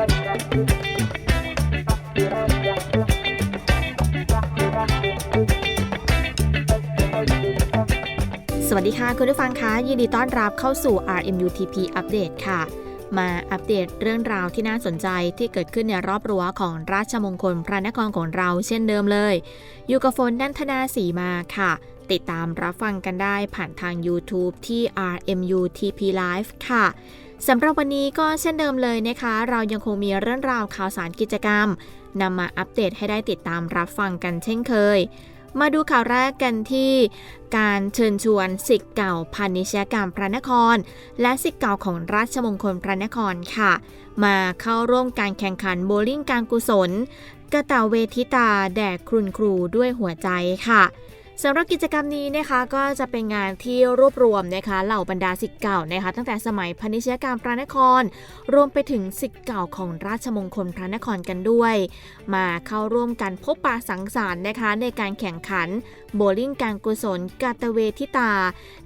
สวัสดีค่ะ คุณผู้ฟังคะยินดีต้อนรับเข้าสู่ RMUTP Update ค่ะ มาอัปเดตเรื่องราวที่น่าสนใจที่เกิดขึ้นในรอบรั้วของราชมงคลพระนครของเราเช่นเดิมเลย อยู่กับฝนนันทนาสีมาค่ะ ติดตามรับฟังกันได้ผ่านทาง YouTube ที่ RMUTP Live ค่ะ สำหรับวันนี้ก็เช่นเดิมเลยนะคะ เรายังคงมีเรื่องราวข่าวสารกิจกรรมนำมาอัปเดตให้ได้ติดตามรับฟังกันเช่นเคย มาดูข่าวแรกกันที่การเชิญชวนสิทธิ์เก่าพาณิชยกรรมพระนคร และสิทธิ์เก่าของราชมงคลพระนครค่ะ มาเข้าร่วมการแข่งขันโบว์ลิ่งการกุศลกระตาเวทิตาแด่คุณครูด้วยหัวใจค่ะ สำหรับกิจกรรมนี้นะคะก็จะเป็นงานที่รวบรวมนะคะเหล่าบรรดาสิทธิ์เก่านะคะตั้งแต่สมัยพาณิชยกรรพระนคร รวมไปถึงสิทธิ์เก่าของราชมงคลพระนครกันด้วย มาเข้าร่วมกันพบปะสังสรรค์นะคะ ในการแข่งขัน โบลิ่งการกุศลกาตเวทิตา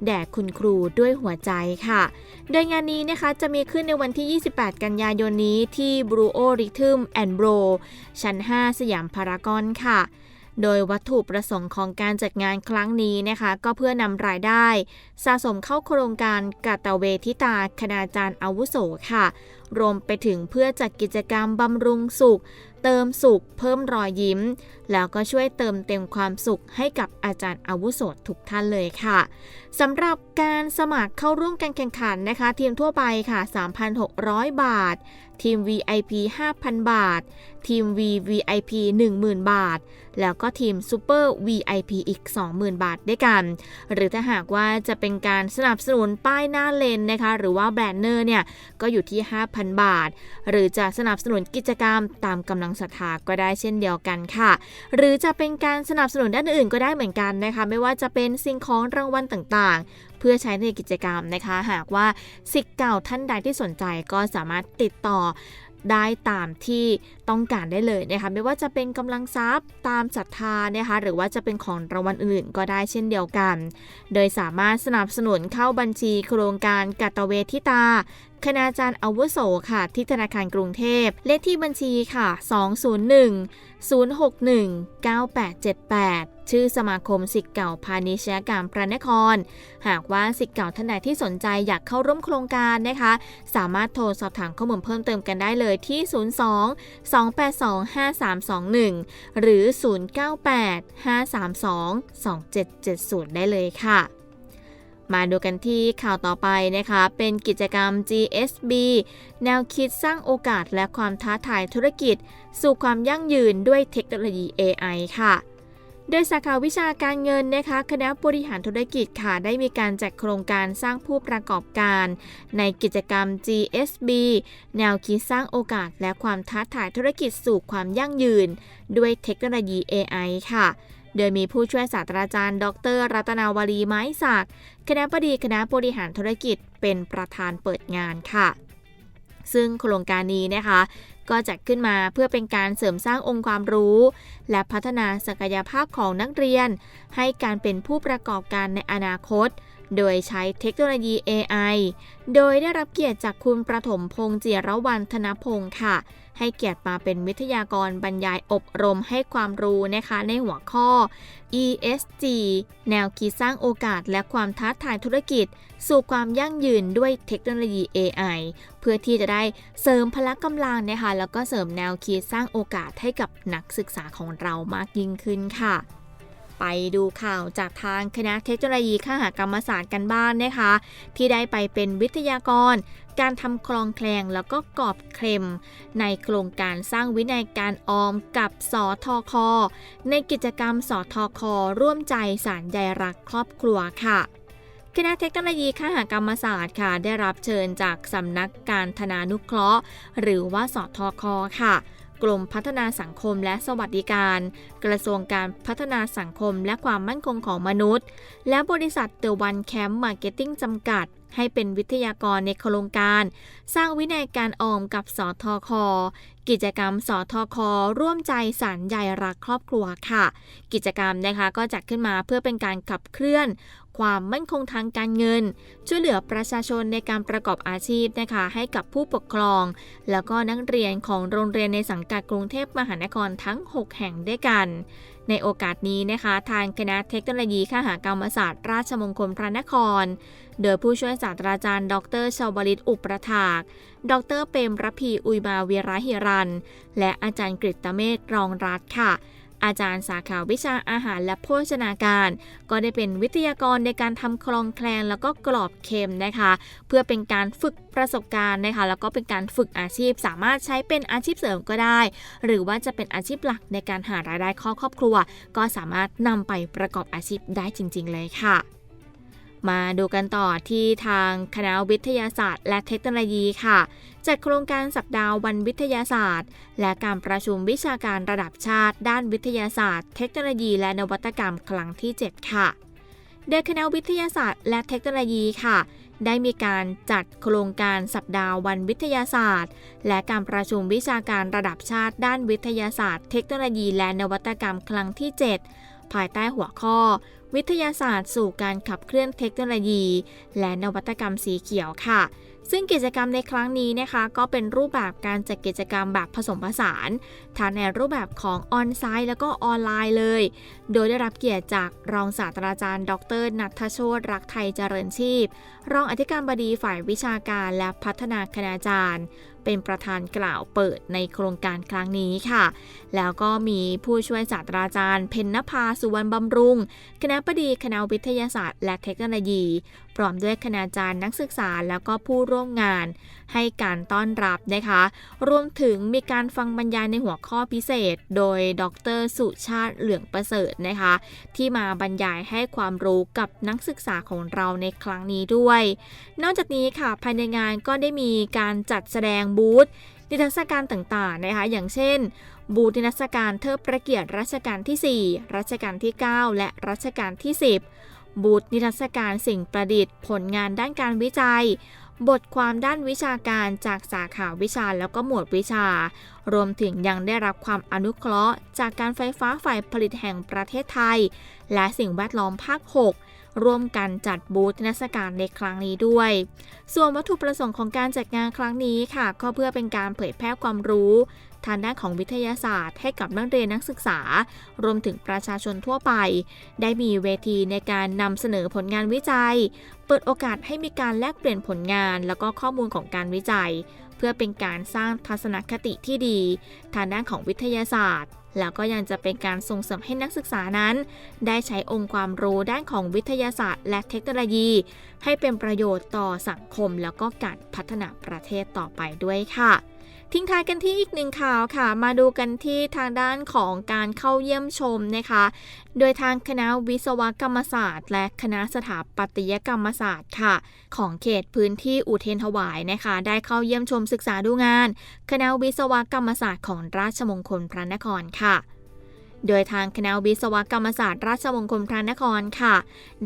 แด่คุณครูด้วยหัวใจค่ะ โดยงานนี้นะคะจะมีขึ้นในวันที่ 28 กันยายนนี้ที่ Blue O Rhythm and Bro ชั้น 5 สยามพารากอนค่ะ โดยวัตถุประสงค์ของการจัดงานครั้งนี้นะคะ ก็เพื่อนำรายได้ สะสมเข้าโครงการกาตะเวทิตาคณาจารย์อาวุโสค่ะ รวมไปถึงเพื่อจัดกิจกรรมบำรุงสุข เติมสุข เพิ่มรอยยิ้ม แล้วก็ช่วยเติมเต็มความสุขให้กับอาจารย์อาวุโสทุกท่านเลยค่ะสำหรับการสมัครเข้าร่วมการแข่งขันนะคะ ทีมทั่วไปค่ะ 3,600 บาท ทีม VIP 5,000 บาท ทีม VVIP 10,000 บาท แล้วก็ทีม Super VIP อีก 20,000 บาทด้วยกัน หรือถ้าหากว่าจะเป็นการสนับสนุนป้ายหน้าเลนนะคะ หรือว่าแบนเนอร์เนี่ย ก็อยู่ที่ 5,000บาท หรือจะสนับสนุนกิจกรรมตามกำลังศรัทธาก็ได้เช่นเดียวกันค่ะ หรือจะเป็นการสนับสนุนด้านอื่นก็ได้เหมือนกันนะคะ ไม่ว่าจะเป็นสิ่งของรางวัลต่างๆ เพื่อใช้ในกิจกรรมนะคะ หากว่าสิทธิ์เก่าท่านใดที่สนใจก็สามารถติดต่อได้ตามที่ต้องการได้เลยนะคะไม่ว่าจะเป็นกำลังทรัพย์ตามศรัทธานะคะหรือว่าจะเป็นของรางวัลอื่นก็ได้เช่นเดียวกัน โดยสามารถสนับสนุนเข้าบัญชีโครงการกัตเวทิตาคณาจารย์อาวุโสค่ะ ที่ธนาคารกรุงเทพ เลขที่บัญชีค่ะ 201 061 9878 ชื่อสมาคมสิทธิ์เก่าพาณิชยกรรมพระนคร หากว่าสิทธิ์เก่าท่านใดที่สนใจอยากเข้าร่วมโครงการนะคะ สามารถโทรสอบถามข้อมูลเพิ่มเติมกันได้เลยที่ 02 282 5321 หรือ 098 532 2770 ได้เลยค่ะ มาดูกันที่ข่าวต่อไปนะคะ เป็นกิจกรรม GSB แนวคิดสร้างโอกาสและความท้าทายธุรกิจ สู่ความยั่งยืนด้วยเทคโนโลยี AI ค่ะ โดยสาขาวิชาการเงินนะคะ คณะบริหารธุรกิจค่ะ ได้มีการจัดโครงการสร้างผู้ประกอบการ ในกิจกรรม GSB แนวคิดสร้างโอกาสและความท้าทายธุรกิจสู่ความยั่งยืน ด้วยเทคโนโลยี AI ค่ะ โดยมีผู้ช่วยศาสตราจารย์ ดร รัตนาวลีไม้ศักดิ์คณะบดีคณะบริหารธุรกิจเป็นประธานเปิดงานค่ะ ซึ่งโครงการนี้นะคะก็จัดขึ้นมาเพื่อเป็นการเสริมสร้างองค์ความรู้ และพัฒนาศักยภาพของนักเรียน ให้การเป็นผู้ประกอบการในอนาคต โดยใช้เทคโนโลยี AI โดยได้รับเกียรติจากคุณประถมพงษ์เจียรวันธนพงศ์ค่ะ ให้เกียรติมาเป็นวิทยากรบรรยายอบรมให้ความรู้นะคะในหัวข้อ ESG แนวคิดสร้างโอกาสและความท้าทายธุรกิจ สู่ความยั่งยืนด้วยเทคโนโลยี AI เพื่อที่จะได้เสริมพละกำลังนะคะแล้วก็เสริมแนวคิดสร้างโอกาสให้กับนักศึกษาของเรามากยิ่งขึ้นค่ะ ไปดูข่าวจากทางคณะเทคโนโลยีข้าหกรรมศาสตร์กันบ้านนะคะ ที่ได้ไปเป็นวิทยากร การทำคลองแคลงแล้วก็กรอบเคลมในโครงการสร้างวินัยการออมกับสอทอคอในกิจกรรมสอทอคอร่วมใจสารใยรักครอบครัวค่ะคณะเทคโนโลยีข้าหกรรมศาสตร์ค่ะ ได้รับเชิญจากสำนักการธนานุเคราะห์ หรือว่าสอทอคอค่ะ กรมพัฒนาสังคมและสวัสดิการ กระทรวงการพัฒนาสังคมและความมั่นคงของมนุษย์ และบริษัทเตอร์วันแคมป์มาร์เก็ตติ้งจำกัด ให้เป็นวิทยากรในโครงการ สร้างวินัยการออมกับสทค กิจกรรมสทค ร่วมใจสารใยรักครอบครัวค่ะ กิจกรรมนะคะก็จัดขึ้นมาเพื่อเป็นการขับเคลื่อน ความมั่นคงทางการเงิน ช่วยเหลือประชาชนในการประกอบอาชีพนะคะ ให้กับผู้ปกครอง แล้วก็นักเรียนของโรงเรียนในสังกัดกรุงเทพมหานครทั้ง 6 แห่งด้วยกัน ในโอกาสนี้นะคะ ทางคณะเทคโนโลยีข้าหากรรมศาสตร์ ราชมงคลพระนคร โดยผู้ช่วยศาสตราจารย์ ดรชาวลิตอุปประถาก ดรเปรมรพีอุยมาเวีระหิรัน และอาจารย์กฤตเมฆรองรัตค่ะ อาจารย์สาขาวิชาอาหารและโภชนาการ ก็ได้เป็นวิทยากรในการทำคลองแคลงแล้วก็กรอบเค็มนะคะ เพื่อเป็นการฝึกประสบการณ์นะคะ แล้วก็เป็นการฝึกอาชีพ สามารถใช้เป็นอาชีพเสริมก็ได้ หรือว่าจะเป็นอาชีพหลักในการหารายได้ครอบครัว ก็สามารถนำไปประกอบอาชีพได้จริง ๆ เลยค่ะ มาดูกันต่อที่ทางคณะวิทยาศาสตร์ และเทคโนโลยีค่ะ จัดโครงการสัปดาห์วันวิทยาศาสตร์ และการประชุมวิชาการระดับชาติ ด้านวิทยาศาสตร์ เทคโนโลยี และนวัตกรรมครั้งที่ 7 ค่ะ โดยคณะวิทยาศาสตร์ และเทคโนโลยีค่ะ ได้มีการจัดโครงการสัปดาห์วันวิทยาศาสตร์ และการประชุมวิชาการระดับชาติ ด้านวิทยาศาสตร์ เทคโนโลยี และนวัตกรรมครั้งที่ 7 ภายใต้หัวข้อ วิทยาศาสตร์สู่การขับเคลื่อนเทคโนโลยี และนวัตกรรมสีเขียวค่ะซึ่งกิจกรรมในครั้งนี้นะคะ ก็เป็นรูปแบบการจัดกิจกรรมแบบผสมผสานทั้งในรูปแบบของออนไซต์แล้วก็ออนไลน์เลย โดยได้รับเกียรติจากรองศาสตราจารย์ ดรนัทโชตรักไทยเจริญชีพ รองอธิการบดีฝ่ายวิชาการและพัฒนาคณาจารย์ เป็นประธานกล่าวเปิดในโครงการครั้งนี้ค่ะ แล้วก็มีผู้ช่วยศาสตราจารย์เพนนภาสุวรรณบำรุง คณะบดีคณะวิทยาศาสตร์ และเทคโนโลยี พร้อมด้วยคณาจารย์นักศึกษาแล้วก็ผู้ร่วมงาน ให้การต้อนรับนะคะ รวมถึงมีการฟังบรรยายในหัวข้อพิเศษ โดยดร สุชาติเหลืองประเสริฐนะคะ ที่มาบรรยายให้ความรู้กับนักศึกษาของเราในครั้งนี้ด้วย นอกจากนี้ค่ะภายในงานก็ได้มีการจัดแสดงบูธนิทรรศการต่างๆนะคะ อย่างเช่น บูธนิทรรศการเทิดพระเกียรติรัชกาลที่ 4 รัชกาลที่ 9 และรัชกาลที่ 10 บูธนิทรรศการสิ่งประดิษฐ์ ผลงานด้านการวิจัย บทความด้านวิชาการจากสาขาวิชาแล้วก็หมวดวิชา รวมถึงยังได้รับความอนุเคราะห์ จากการไฟฟ้าฝ่ายผลิตแห่งประเทศไทย และสิ่งแวดล้อมภาค 6 ร่วมกันจัดบูธนิทรรศการในครั้งนี้ด้วย ส่วนวัตถุประสงค์ของการจัดงานครั้งนี้ค่ะ ก็เพื่อเป็นการเผยแพร่ความรู้ ทางด้านของวิทยาศาสตร์ให้กับนักเรียนนักศึกษา รวมถึงประชาชนทั่วไป ได้มีเวทีในการนำเสนอผลงานวิจัย เปิดโอกาสให้มีการแลกเปลี่ยนผลงาน แล้วก็ข้อมูลของการวิจัย พื่อเป็นการสร้างทัศนคติที่ดี ทางด้านของวิทยาศาสตร์ แล้วก็ยังจะเป็นการส่งเสริมให้นักศึกษานั้น ได้ใช้องค์ความรู้ด้านของวิทยาศาสตร์ และเทคโนโลยี ให้เป็นประโยชน์ต่อสังคม แล้วก็การพัฒนาประเทศต่อไปด้วยค่ะ ทิ้งท้ายกันที่อีกหนึ่งข่าวค่ะ มาดูกันที่ทางด้านของการเข้าเยี่ยมชมนะคะ โดยทางคณะวิศวกรรมศาสตร์ และคณะสถาปัตยกรรมศาสตร์ค่ะ ของเขตพื้นที่อุเทนถวายนะคะ ได้เข้าเยี่ยมชมศึกษาดูงาน คณะวิศวกรรมศาสตร์ของราชมงคลพระนครค่ะ โดยทางคณะวิศวกรรมศาสตร์ราชมงคลพระนครค่ะ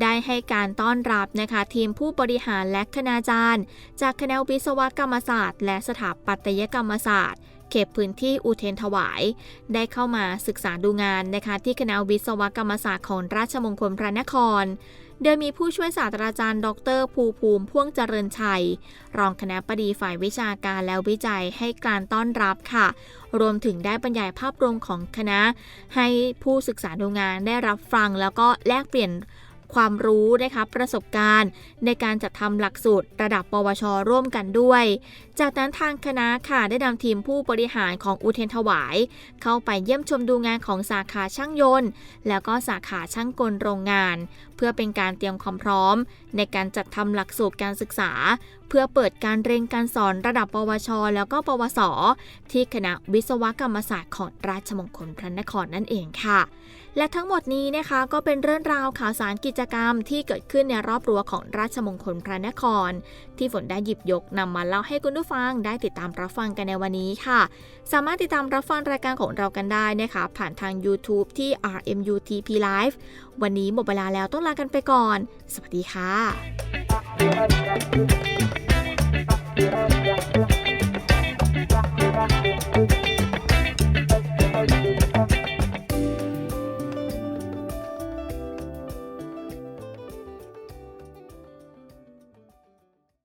ได้ให้การต้อนรับนะคะทีมผู้บริหารและคณาจารย์ จากคณะวิศวกรรมศาสตร์ และสถาปัตยกรรมศาสตร์เขตพื้นที่อุเทนถวาย ได้เข้ามาศึกษาดูงานนะคะที่คณะวิศวกรรมศาสตร์ของราชมงคลพระนคร โดยมีผู้ช่วยศาสตราจารย์ ดร ภูภูมิพ่วงเจริญชัย รองคณะบดีฝ่ายวิชาการและวิจัยให้การต้อนรับค่ะ รวมถึงได้บรรยายภาพรวมของคณะ ให้ผู้ศึกษาดูงานได้รับฟังแล้วก็แลกเปลี่ยนความรู้นะคะประสบการณ์ ในการจัดทำหลักสูตรระดับปวช ร่วมกันด้วย จากนั้นทางคณะค่ะได้นำทีมผู้บริหารของอุเทนถวาย เข้าไปเยี่ยมชมดูงานของสาขาช่างยนต์ แล้วก็สาขาช่างกลโรงงาน เพื่อเป็นการเตรียมความพร้อม ในการจัดทำหลักสูตรการศึกษา เพื่อเปิดการเรียนการสอนระดับปวช แล้วก็ปวส ที่คณะวิศวกรรมศาสตร์ของราชมงคลพระนครนั่นเองค่ะ และทั้งหมดนี้นะคะก็เป็นเรื่องราวข่าวสารกิจกรรมที่เกิดขึ้นในรอบรั้วของราชมงคลพระนคร ที่ฝนได้หยิบยกนำมาเล่าให้คุณผู้ฟังได้ติดตามรับฟังกันในวันนี้ค่ะ สามารถติดตามรับฟังรายการของเรากันได้นะคะ ผ่านทาง YouTube ที่ RMUTP Live วันนี้หมดเวลาแล้วต้องลากันไปก่อน สวัสดีค่ะ